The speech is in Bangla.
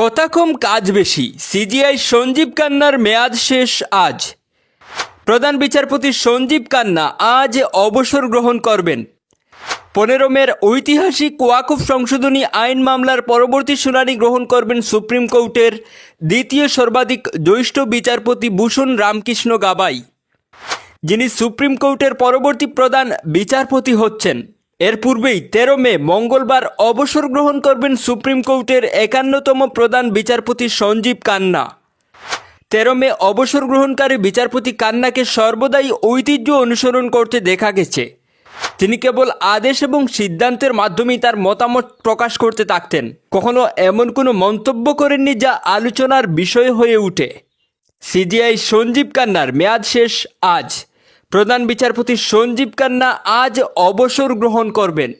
কথা কম কাজ বেশি। সিজিআই সঞ্জীব কান্নার মেয়াদ শেষ আজ। প্রধান বিচারপতি সঞ্জীব কান্না আজ অবসর গ্রহণ করবেন। পনেরো মের ঐতিহাসিক ওয়াকুফ সংশোধনী আইন মামলার পরবর্তী শুনানি গ্রহণ করবেন সুপ্রিম কোর্টের দ্বিতীয় সর্বাধিক জ্যৈষ্ঠ বিচারপতি ভূষণ রামকৃষ্ণ গাবাই, যিনি সুপ্রিম কোর্টের পরবর্তী প্রধান বিচারপতি হচ্ছেন। এর পূর্বেই তেরো মে মঙ্গলবার অবসর গ্রহণ করবেন সুপ্রিম কোর্টের একান্নতম প্রধান বিচারপতি সঞ্জীব কান্না। তেরো মে অবসর গ্রহণকারী বিচারপতি কান্নাকে সর্বদাই ঐতিহ্য অনুসরণ করতে দেখা গেছে। তিনি কেবল আদেশ এবং সিদ্ধান্তের মাধ্যমেই তার মতামত প্রকাশ করতে থাকতেন। কখনো এমন কোনো মন্তব্য করেননি যা আলোচনার বিষয় হয়ে ওঠে। সিজিআই সঞ্জীব কান্নার মেয়াদ শেষ আজ। প্রধান বিচারপতি সঞ্জীব কান্না আজ অবসর গ্রহণ করবেন।